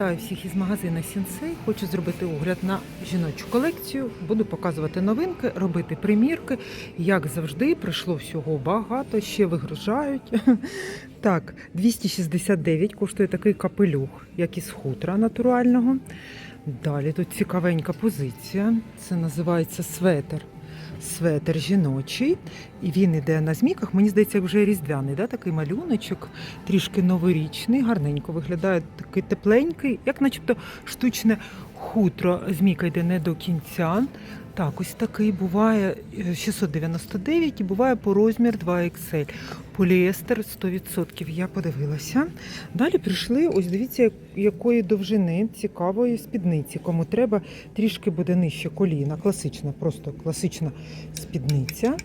Вітаю всіх із магазину Сінсей. Хочу зробити огляд на жіночу колекцію. Буду показувати новинки, робити примірки. Як завжди, прийшло всього багато, ще вигружають. Так, 269 коштує такий капелюх, як із хутра натурального. Далі тут цікавенька позиція. Це називається светер. Светер жіночий, і він іде на змійках. Мені здається, вже різдвяний, да? такий малюночок, трішки новорічний, гарненько виглядає такий тепленький, як начебто штучне хутро. Змійка йде не до кінця. Так, ось такий буває е, 699 і буває по розмір 2XL. Поліестер 100%. Я подивилася. Далі прийшли, ось дивіться, якої довжини цікавої спідниці. Кому треба, трішки буде нижче коліна. Класична, просто класична спідниця.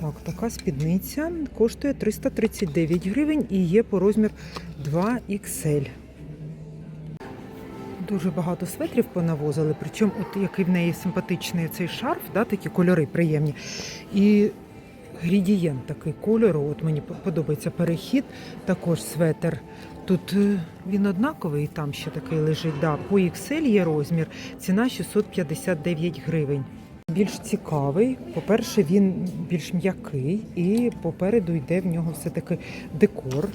Так, така спідниця коштує 339 гривень і є по розмір 2XL. Дуже багато светрів понавозили, причому от який в неї симпатичний цей шарф, да, такі кольори приємні. І градієнт такий кольору. От мені подобається перехід, також светр. Тут е, він однаковий, і там ще такий лежить. Да. По XL є розмір, ціна 659 гривень. Більш цікавий. По-перше, він більш м'який, і попереду йде в нього все-таки декор.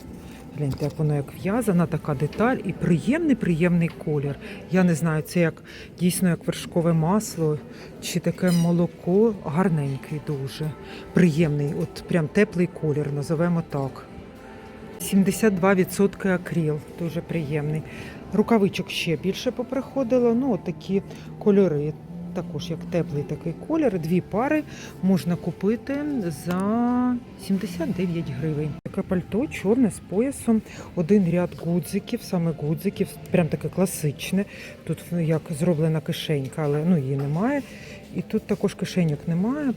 Гляньте, як воно як в'язана, така деталь і приємний, приємний колір. Я не знаю, це як дійсно як вершкове масло чи таке молоко. Гарненький дуже. Приємний, от прям теплий колір, називаємо так. 72% акріл, дуже приємний. Рукавичок ще більше поприходило. Ну, от такі кольори. Також як теплий такий колір. Дві пари можна купити за 79 гривень. Таке пальто чорне з поясом, один ряд гудзиків, саме гудзиків, прям таке класичне. Тут ну, як зроблена кишенька, але ну, її немає. І тут також кишеньок немає.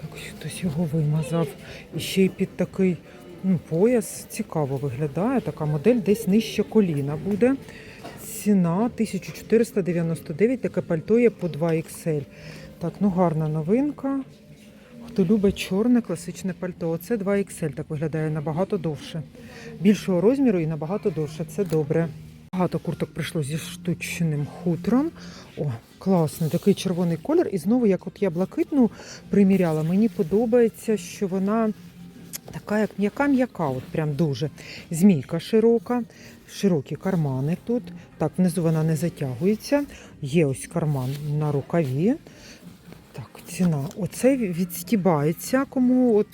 Так хтось його вимазав. І ще й під такий ну, пояс цікаво виглядає. Така модель десь нижче коліна буде. Ціна 1499, таке пальто є по 2XL. Так, ну гарна новинка. Хто любить чорне класичне пальто, оце 2XL так виглядає набагато довше. Більшого розміру і набагато довше. Це добре. Багато курток прийшло зі штучним хутром. О, класний такий червоний колір. І знову, як от я блакитну приміряла, мені подобається, що вона така, як м'яка-м'яка, от прям дуже. Змійка широка, широкі кармани тут. Так, внизу вона не затягується. Є ось карман на рукаві. Так, ціна. Оце відстібається, кому от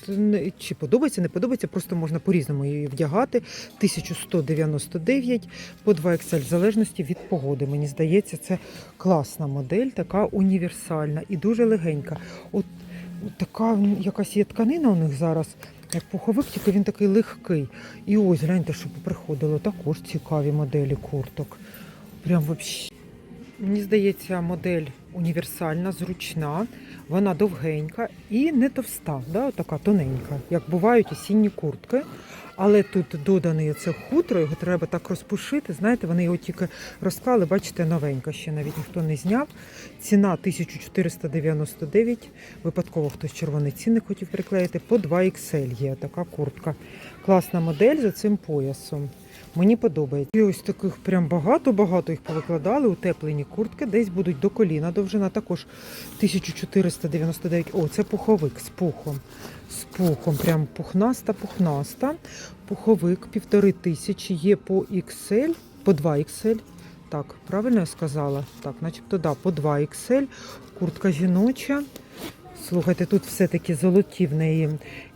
чи подобається, не подобається, просто можна по-різному її вдягати. 1199 по 2XL, в залежності від погоди. Мені здається, це класна модель, така універсальна і дуже легенька. От, от така якась є тканина у них зараз, як пуховик, тільки він такий легкий. І ось гляньте, що приходило також цікаві моделі курток. Прям взагалі. Мені здається, модель універсальна, зручна, вона довгенька і не товста, да, така тоненька, як бувають осінні куртки. Але тут доданий це хутро, його треба так розпушити. Знаєте, вони його тільки розклали, бачите, новенька, ще навіть ніхто не зняв. Ціна 1499. Випадково хтось червоний цінник хотів приклеїти. По 2XL є така куртка. Класна модель за цим поясом. Мені подобається. І ось таких прям багато-багато їх повикладали. Утеплені куртки, десь будуть до коліна довжина. Також 1499. О, це пуховик з пухом. З пухом, прям пухнаста-пухнаста. Пуховик півтори тисячі є по XL, по 2XL. Так, правильно я сказала? Так, начебто, да, по 2XL. Куртка жіноча. Слухайте, тут все-таки золоті в неї.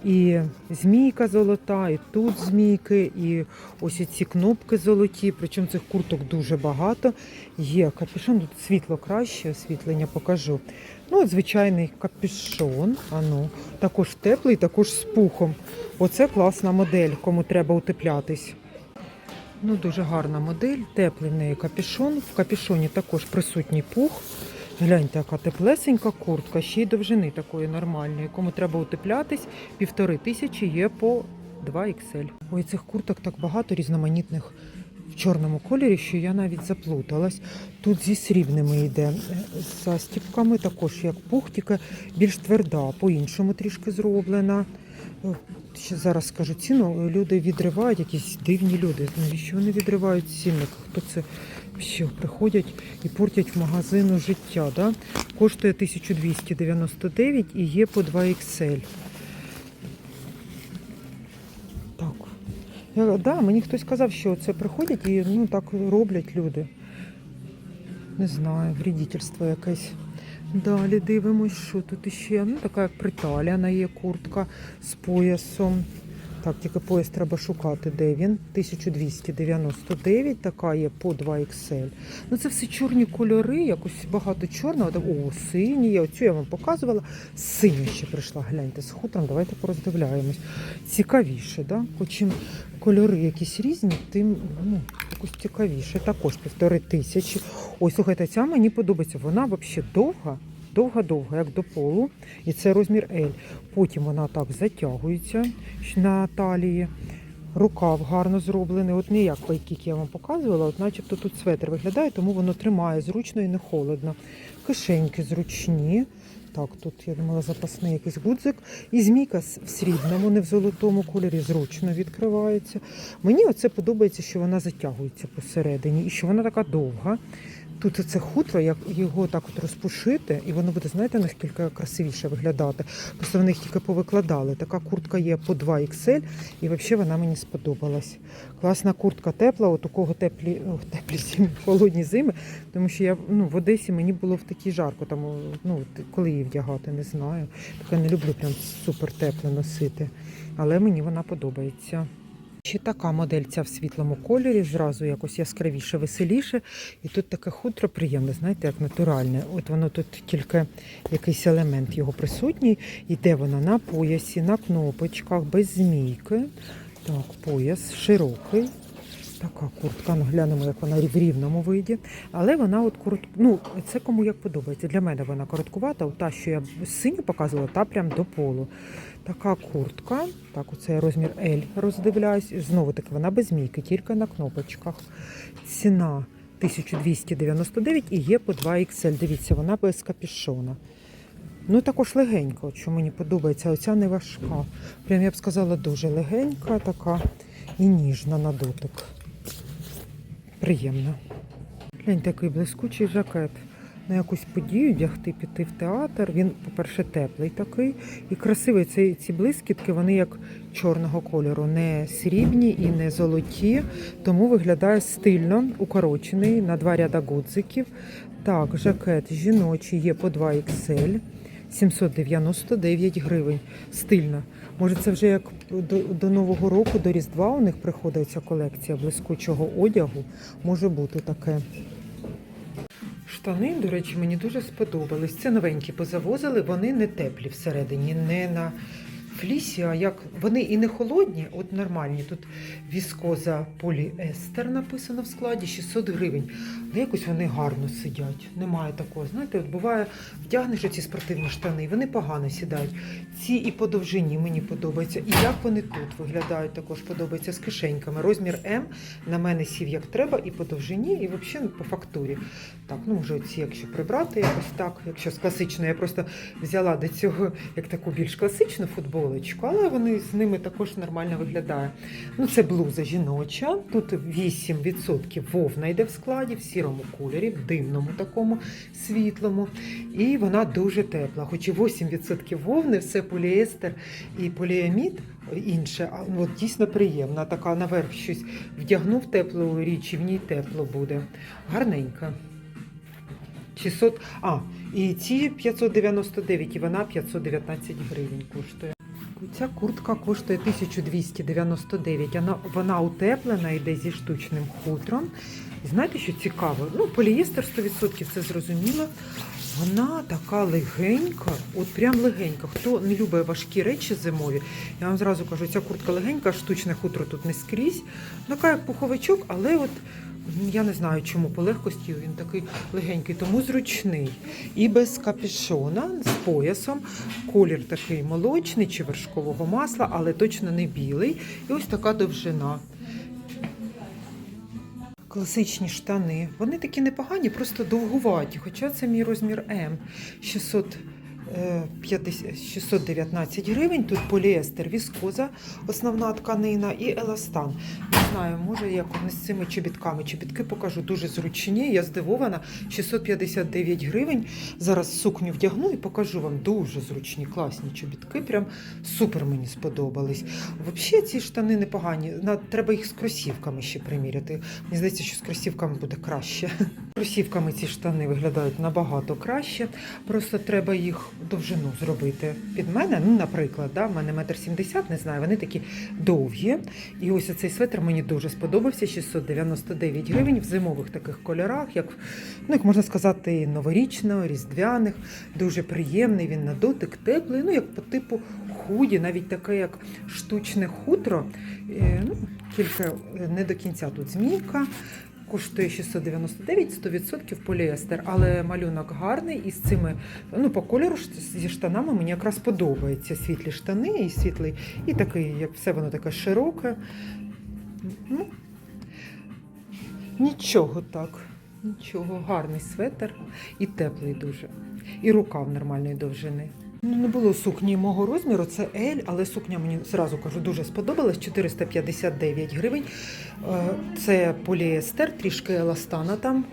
І змійка золота, і тут змійки, і ось ці кнопки золоті. Причому цих курток дуже багато. Є капюшон, тут світло краще, освітлення покажу. Ну, от звичайний капюшон. Ану, також теплий, також з пухом. Оце класна модель, кому треба утеплятись. Ну, дуже гарна модель, теплий в неї капюшон. В капюшоні також присутній пух. Гляньте, яка теплесенька куртка, ще й довжини такої нормальної. Кому треба утеплятись, півтори тисячі є по 2XL. Ой, цих курток так багато різноманітних в чорному кольорі, що я навіть заплуталась. Тут зі срібними йде е, з застіпками, також як пух, тільки більш тверда, по-іншому трішки зроблена. Ще зараз скажу ціну. Люди відривають, якісь дивні люди. Навіщо вони відривають цінник? Хто це що приходять і портять в магазину життя? Да? Коштує 1299 і є по 2 XL. Так. Я, да, мені хтось сказав, що це приходять і ну, так роблять люди. Не знаю, вредительство якесь. Далі дивимось, що тут іще. Ну, така як приталяна є куртка з поясом. Так, тільки пояс треба шукати, де він. 1299, така є по 2 XL. Ну це все чорні кольори, якось багато чорного. О, сині є. Оцю я вам показувала. Синя ще прийшла, гляньте, з хутром. Давайте пороздивляємось. Цікавіше, да? Чим кольори якісь різні, тим ну, якось цікавіше. Також півтори тисячі. Ой, слухайте, ця мені подобається. Вона взагалі довга, довга-довга, як до полу. І це розмір L. Потім вона так затягується на талії. Рукав гарно зроблений. От не як пайкік я вам показувала, от начебто тут светр виглядає, тому воно тримає зручно і не холодно. Кишеньки зручні. Так, тут я думала запасний якийсь гудзик. І змійка в срібному, не в золотому кольорі, зручно відкривається. Мені оце подобається, що вона затягується посередині і що вона така довга. Тут це хутро, як його так от розпушити, і воно буде, знаєте, наскільки красивіше виглядати. Просто вони їх тільки повикладали. Така куртка є по 2 XL, і взагалі вона мені сподобалась. Класна куртка тепла, от у кого теплі, о, теплі зими, холодні зими, тому що я ну, в Одесі мені було в такій жарко, там, ну, коли її вдягати, не знаю. Так я не люблю прям супер тепле носити. Але мені вона подобається. Ще така модельця в світлому кольорі, зразу якось яскравіше, веселіше. І тут таке хутро приємне, знаєте, як натуральне. От воно тут тільки якийсь елемент його присутній. Іде вона на поясі, на кнопочках, без змійки. Так, пояс широкий. Така куртка, ну глянемо, як вона в рівному виді. Але вона от корот... ну, це кому як подобається. Для мене вона короткувата, та, що я синю показувала, та прям до полу. Така куртка. Так, оце я розмір L роздивляюсь. Знову таки вона без змійки, тільки на кнопочках. Ціна 1299 і є по 2 XL. Дивіться, вона без капішона. Ну, також легенька, що мені подобається. Оця не важка. Прям я б сказала, дуже легенька, така і ніжна на дотик. Приємна. Глянь, такий блискучий жакет. На якусь подію вдягти, піти в театр. Він, по-перше, теплий такий і красивий. Ці, ці блискітки, вони як чорного кольору, не срібні і не золоті, тому виглядає стильно, укорочений на два ряда гудзиків. Так, жакет жіночий є по 2 XL. 799 гривень. Стильно. Може, це вже як до, до Нового року, до Різдва у них приходить ця колекція блискучого одягу. Може бути таке. Штани, до речі, мені дуже сподобались. Це новенькі позавозили, вони не теплі всередині, не на флісі, а як вони і не холодні, от нормальні. Тут віскоза поліестер написано в складі 600 гривень. Але якось вони гарно сидять. Немає такого. Знаєте, от буває, вдягнеш ці спортивні штани, вони погано сідають. Ці і по довжині мені подобаються. І як вони тут виглядають, також подобається з кишеньками. Розмір М на мене сів як треба, і по довжині, і взагалі по фактурі. Так, ну може ці, якщо прибрати якось так, якщо з класичної, я просто взяла до цього як таку більш класичну футболочку, але вони з ними також нормально виглядає. Ну, це блуза жіноча. Тут 8% вовна йде в складі, в сірому кольорі, в димному такому світлому. І вона дуже тепла. Хоч і 8% вовни, все поліестер і поліамід інше, а ну, дійсно приємна. Така наверх щось вдягнув теплу річ, і в ній тепло буде. Гарненька. 600, а, і ці 599, і вона 519 гривень коштує. Ця куртка коштує 1299, вона, вона утеплена, йде зі штучним хутром. І знаєте, що цікаво? Ну, полієстер 100% це зрозуміло. Вона така легенька, от прям легенька. Хто не любить важкі речі зимові, я вам зразу кажу, ця куртка легенька, штучне хутро тут не скрізь. Така як пуховичок, але от я не знаю, чому по легкості він такий легенький, тому зручний. І без капюшона, з поясом. Колір такий молочний чи вершкового масла, але точно не білий. І ось така довжина. Класичні штани. Вони такі непогані, просто довгуваті. Хоча це мій розмір М. 600 е, 50 619 гривень. Тут поліестер, віскоза, основна тканина і еластан. Не знаю, може як вони з цими чобітками. Чобітки покажу дуже зручні. Я здивована. 659 гривень. Зараз сукню вдягну і покажу вам дуже зручні, класні чобітки. Прям супер мені сподобались. Взагалі ці штани непогані. Треба їх з кросівками ще приміряти. Мені здається, що з кросівками буде краще. Кросівками ці штани виглядають набагато краще. Просто треба їх довжину зробити під мене. Ну, наприклад, да, в мене метр сімдесят, не знаю, вони такі довгі. І ось цей светр мені дуже сподобався. 699 гривень в зимових таких кольорах, як, ну, як можна сказати, новорічного, різдвяних. Дуже приємний, він на дотик теплий, ну як по типу худі, навіть таке, як штучне хутро. Е, Ну, тільки е, не до кінця тут змійка. Коштує 699, 100% поліестер, але малюнок гарний і з цими, ну по кольору зі штанами мені якраз подобається світлі штани і світлий, і такий, як все воно таке широке. Ну, нічого так, нічого, гарний светр і теплий дуже. І рукав нормальної довжини. Ну, не було сукні мого розміру, це L, але сукня мені зразу кажу дуже сподобалась. 459 гривень. Е, Це поліестер, трішки еластана там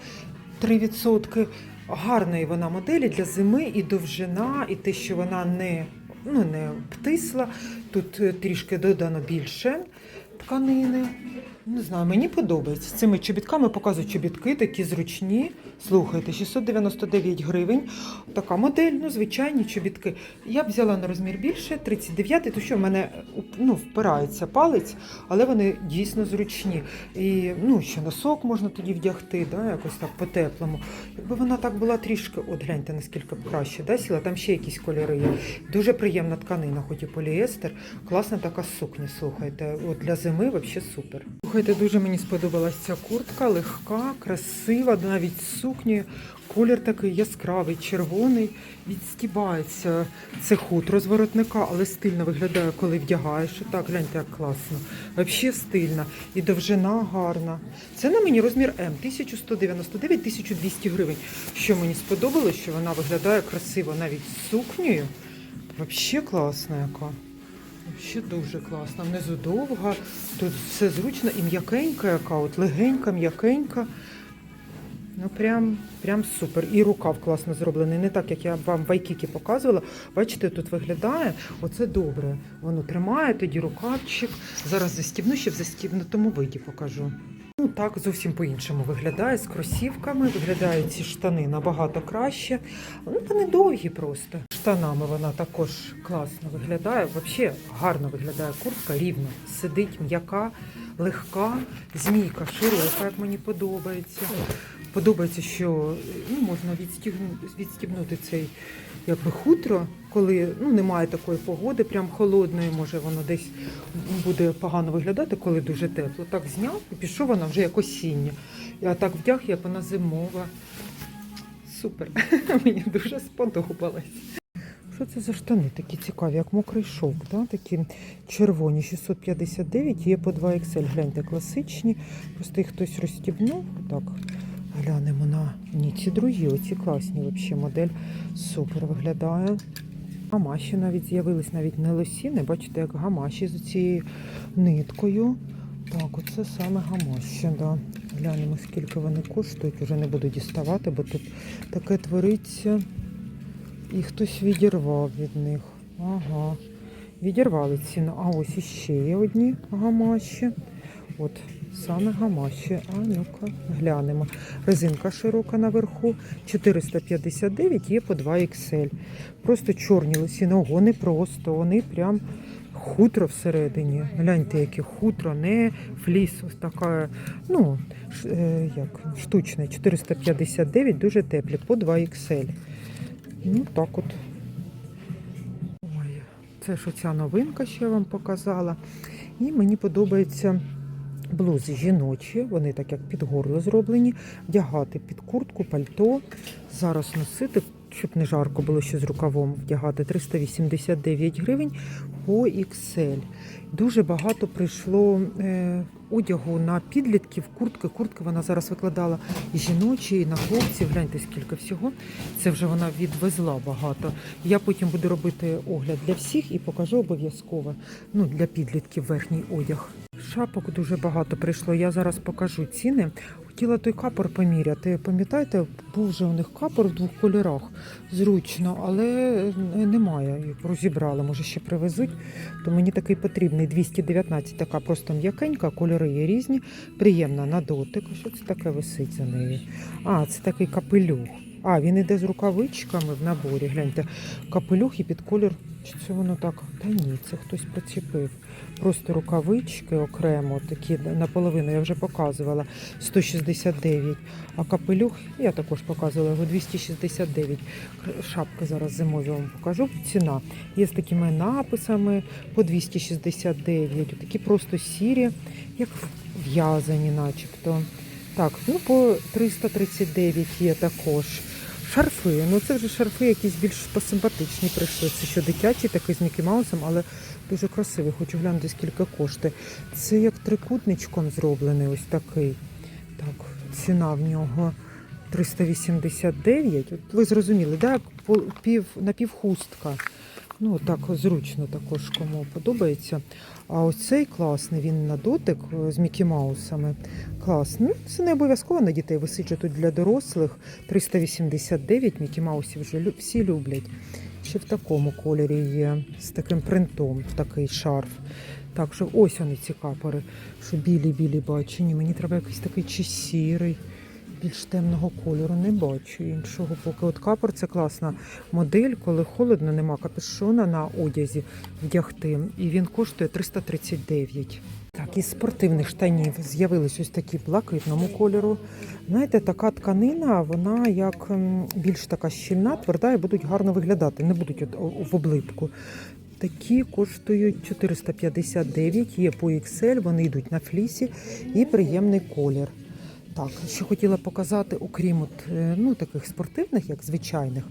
3%. Гарної вона моделі для зими і довжина, і те, що вона не, ну, не обтисла. Тут е, трішки додано більше тканини. Не знаю, мені подобається. З цими чобітками показую чобітки, такі зручні. Слухайте, 699 гривень. Така модель, ну, звичайні чобітки. Я б взяла на розмір більше, 39, то що в мене ну, впирається палець, але вони дійсно зручні. І ну, ще носок можна тоді вдягти, да, якось так по-теплому. Якби вона так була трішки, от гляньте, наскільки краще да, сіла, там ще якісь кольори є. Дуже приємна тканина, хоч і поліестер. Класна така сукня, слухайте. От для зими взагалі супер. Слухайте, дуже мені сподобалася ця куртка, легка, красива, навіть сукні. Колір такий яскравий, червоний, відстібається. Це хутро з воротника, але стильно виглядає, коли вдягаєш. Так, гляньте, як класно. Взагалі стильна. І довжина гарна. Це на мені розмір М 1199-1200 гривень. Що мені сподобалось, що вона виглядає красиво навіть з сукнею. Взагалі класна яка. Ще дуже класно. Внизу довга, тут все зручно і м'якенька, яка, от легенька, м'якенька. Ну, прям, прям супер. І рукав класно зроблений. Не так, як я вам в Айкікі показувала. Бачите, тут виглядає. Оце добре. Воно тримає, тоді рукавчик. Зараз застібну, ще в застібнутому виді покажу. Ну так, зовсім по-іншому виглядає з кросівками. Виглядають ці штани набагато краще. Ну, вони довгі просто. Штанами вона також класно виглядає. Взагалі гарно виглядає куртка, рівно. Сидить м'яка, легка, змійка широка, як мені подобається. Подобається, що ну, можна відстібнути цей якби хутро, коли ну, немає такої погоди, прям холодної, може воно десь буде погано виглядати, коли дуже тепло. Так зняв і пішов вона вже як осіння. Я так вдяг, як вона зимова. Супер. Мені дуже сподобалось. Що це за штани такі цікаві, як мокрий шовк, да? такі червоні, 659, є по 2 XL, гляньте, класичні. Просто їх хтось розстібнув. Так, глянемо на ні, другі, оці класні взагалі модель. Супер виглядає. Гамаші навіть з'явились, навіть не лосіни. Бачите, як гамаші з цією ниткою. Так, оце саме гамаші, да. Глянемо, скільки вони коштують. Уже не буду діставати, бо тут таке твориться. І хтось відірвав від них. Ага. Відірвали ціну. А ось іще є одні гамаші. От саме гамаші. А ну-ка, глянемо. Резинка широка наверху. 459 є по 2 XL. Просто чорні лосіни. Ого, просто. Вони прям хутро всередині. Гляньте, яке хутро, не фліс. Ось така, ну, е, як, штучне. 459, дуже теплі, по 2 XL. Ну, так от. Ой, це ж оця новинка, що я вам показала. І мені подобаються блузи жіночі, вони так як під горло зроблені, вдягати під куртку, пальто. Зараз носити щоб не жарко було ще з рукавом вдягати. 389 гривень по XL. Дуже багато прийшло е, одягу на підлітків, куртки. Куртки вона зараз викладала і жіночі, і на хлопців. Гляньте, скільки всього. Це вже вона відвезла багато. Я потім буду робити огляд для всіх і покажу обов'язково ну, для підлітків верхній одяг. Шапок дуже багато прийшло. Я зараз покажу ціни. Хотіла той капор поміряти. Пам'ятаєте, був вже у них капор в двох кольорах. Зручно, але немає. Розібрали, може ще привезуть. То мені такий потрібний 219, така просто м'якенька, кольори є різні, приємна на дотик. Що це таке висить за нею? А, це такий капелюх. А, він іде з рукавичками в наборі. Гляньте, капелюх і під колір. Чи це воно так? Та ні, це хтось причепив. Просто рукавички окремо, такі наполовину, я вже показувала, 169. А капелюх, я також показувала його 269. Шапки зараз зимові вам покажу. Ціна. Є з такими написами по 269. Такі просто сірі, як в'язані, начебто. Так, ну по 339 є також. Шарфи. Ну це вже шарфи якісь більш посимпатичні прийшли. Це що дитячі, такий з Мікі Маусом, але дуже красивий. Хочу глянути, скільки коштує. Це як трикутничком зроблений, ось такий. Так, ціна в нього 389. От ви зрозуміли, так? Пів, напівхустка. Ну, так зручно також кому подобається. А ось цей класний, він на дотик е, з Мікі Маусами. Класний. Ну, це не обов'язково на дітей. Висить же тут для дорослих. 389 Мікі Маусів вже всі люблять. Ще в такому кольорі є, з таким принтом, в такий шарф. Так що ось вони ці капори, що білі-білі бачу. Ні, мені треба якийсь такий чи сірий, більш темного кольору. Не бачу іншого. Поки от капор це класна модель, коли холодно, нема капюшона на одязі вдягти. І він коштує 339. Так, із спортивних штанів з'явились ось такі блакитному кольору. Знаєте, така тканина, вона як більш така щільна, тверда і будуть гарно виглядати, не будуть в облипку. Такі коштують 459, є по XL, вони йдуть на флісі і приємний колір. Так, що хотіла показати, окрім от, е, ну, таких спортивних, як звичайних,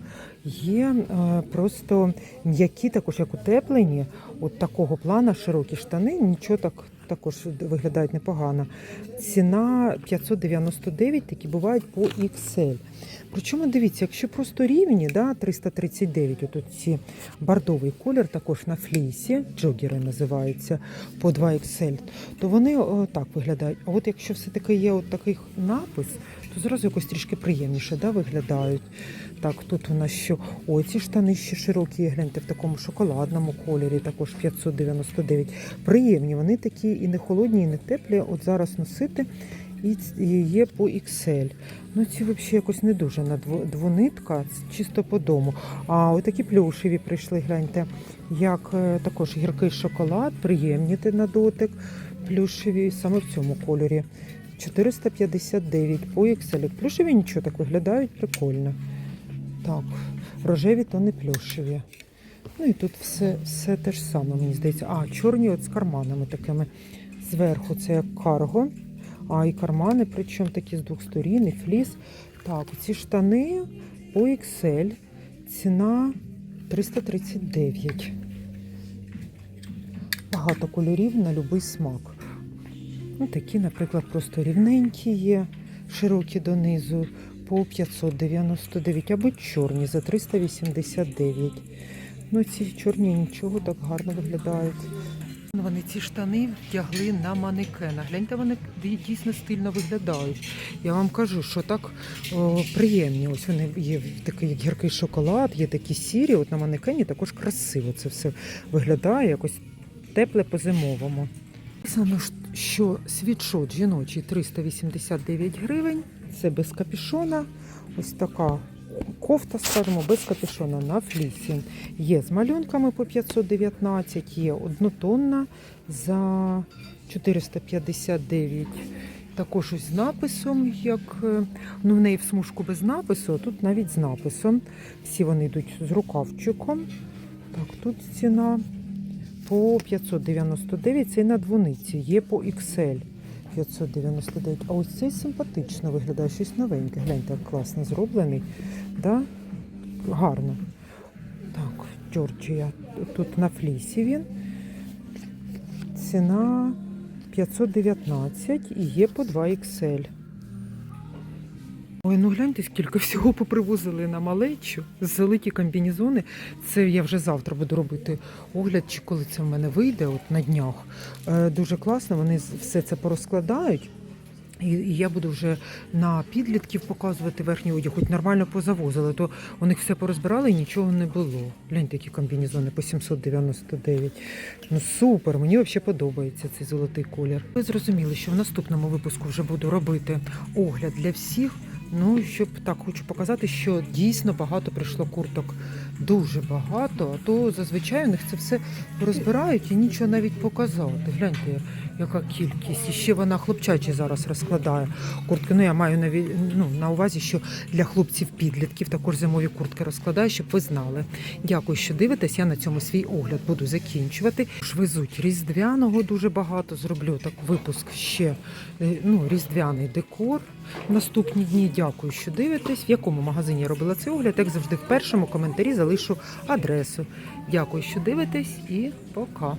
є е, просто м'які, також як утеплені, от такого плана, широкі штани, нічого так також виглядають непогано. Ціна 599, такі бувають по XL. Причому дивіться, якщо просто рівні, да, 339, от ці бордовий колір, також на флісі, джогери називаються, по 2XL, то вони о, так виглядають. А от якщо все-таки є от такий напис, то зразу якось трішки приємніше да, виглядають. Так, тут у нас що? О, ці штани ще широкі, гляньте, в такому шоколадному кольорі, також 599. Приємні, вони такі і не холодні, і не теплі. От зараз носити. І є по XL. Ну ці взагалі якось не дуже на двонитка, чисто по дому. А отакі плюшеві прийшли, гляньте, як е, також гіркий шоколад, приємні на дотик, плюшеві саме в цьому кольорі. 459 по XL. Плюшеві нічого так виглядають прикольно. Так, рожеві то не плюшеві. Ну і тут все, все те ж саме, мені здається. А, чорні от з карманами такими. Зверху це як карго. А і кармани, причому такі з двох сторін, і фліс. Так, ці штани по XL. Ціна 339. Багато кольорів на будь-який смак. Ну, такі, наприклад, просто рівненькі є, широкі донизу по 599, або чорні за 389. Ну, ці чорні нічого так гарно виглядають. Вони ці штани вдягли на манекена. Гляньте, вони дійсно стильно виглядають. Я вам кажу, що так о, приємні. Ось вони є такий як гіркий шоколад, є такі сірі. От на манекені також красиво це все виглядає, якось тепле по-зимовому. Саме ж, що світшот жіночий 389 гривень. Це без капюшона. Ось така кофта, скажімо, без капюшона на флісі. Є з малюнками по 519, є однотонна за 459. Також ось з написом, як е, ну в неї в смужку без напису, а тут навіть з написом. Всі вони йдуть з рукавчиком. Так, тут ціна по 599, це на двониці, є по XL 599. А ось цей симпатично виглядає, щось новеньке. Гляньте, як класно зроблений. Да? гарно. Так, Джорджія. Тут на флісі він. Ціна 519 і є по 2 XL. Ой, ну гляньте, скільки всього попривозили на малечу. Золоті комбінезони. Це я вже завтра буду робити огляд, чи коли це в мене вийде, от на днях. Е, дуже класно, вони все це порозкладають. І, я буду вже на підлітків показувати верхній одяг, хоч нормально позавозили, то у них все порозбирали і нічого не було. Гляньте, які комбінезони по 799. Ну супер, мені взагалі подобається цей золотий колір. Ви зрозуміли, що в наступному випуску вже буду робити огляд для всіх. Ну, щоб так хочу показати, що дійсно багато прийшло курток. Дуже багато, а то зазвичай у них це все розбирають і нічого навіть показати. Гляньте, яка кількість. І ще вона хлопчачі зараз розкладає куртки. Ну, я маю на, ну, на увазі, що для хлопців підлітків також зимові куртки розкладаю, щоб ви знали. Дякую, що дивитесь. Я на цьому свій огляд буду закінчувати. Ж Везуть різдвяного дуже багато. Зроблю так випуск ще е, ну, різдвяний декор. Наступні дні дякую, що дивитесь. В якому магазині я робила цей огляд, як завжди, в першому коментарі залишу адресу. Дякую, що дивитесь, і пока.